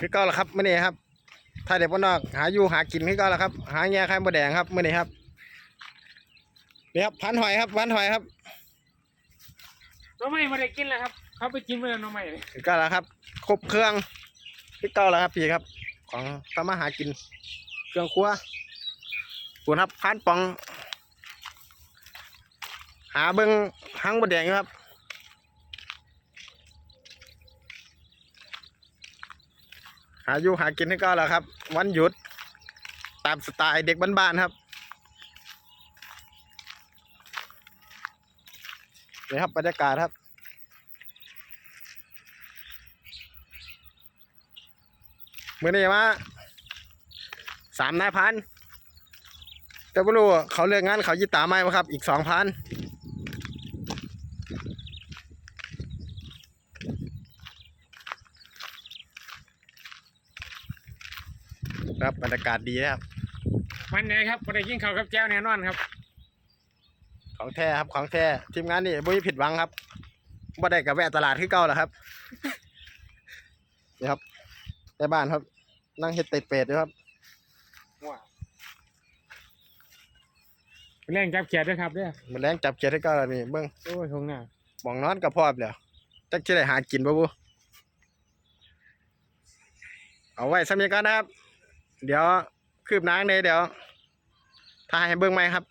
คือเก่าแล้วครับมื้อนี้ครับถ้าเด็กบ้านนอกหาอยู่หากินคือเก่าแล้วครับ หาแง่ไข่มดแดงครับมื้อนี้ครับนี่ครับพันหอยครับพันหอยครับน้องใหม่ไม่ได้กินแล้วครับ เขาไปกินไปแล้วน้องใหม่เลยคือเก่าแล้วครับ ครบเครื่องคือเก่าแล้วครับพี่ครับ ของทำมาหากิน เครื่องครัวปูนครับพันปอง หาเบิ้งหางมดแดงอยู่ครับาอยู่หากินให้ก็แล้วครับ วันหยุด ตามสไตล์เด็กบ้านๆครับนี่ครับบรรยากาศครับเมื่อนี้มาสามนายพันแต่ไม่รู้เขาเลือกงานเขายิตาไหมวะครับ อีกสองพัน ครับบรรยากาศดีนะครับมันไหนครับไม่ได้กินข้าวกับแจ้วแน่นอนครับ ของแท้ครับของแท้ทีมงานนี่ไม่ผิดหวังครับบ่ได้กับแวะตลาดคือเก่าแล้วครับนี่ครับในบ้านครับ นั่งเฮ็ดเป็ดเป็ดด้วยครับว้าวเล่นจับเขียดด้วยครับเนี่ยมันแรงจับเกียร์ให้เก่าแล้วนี่เบิ้งโอ้ยทงหน้าหมองนอนกับพ่อแล้วจักจะได้หากินบ่บุเอาไว้สำเนียกันนะครับ เดี๋ยวคืบน้าเลยเดี๋ยวถ่ายให้เบิ้งไหมครับ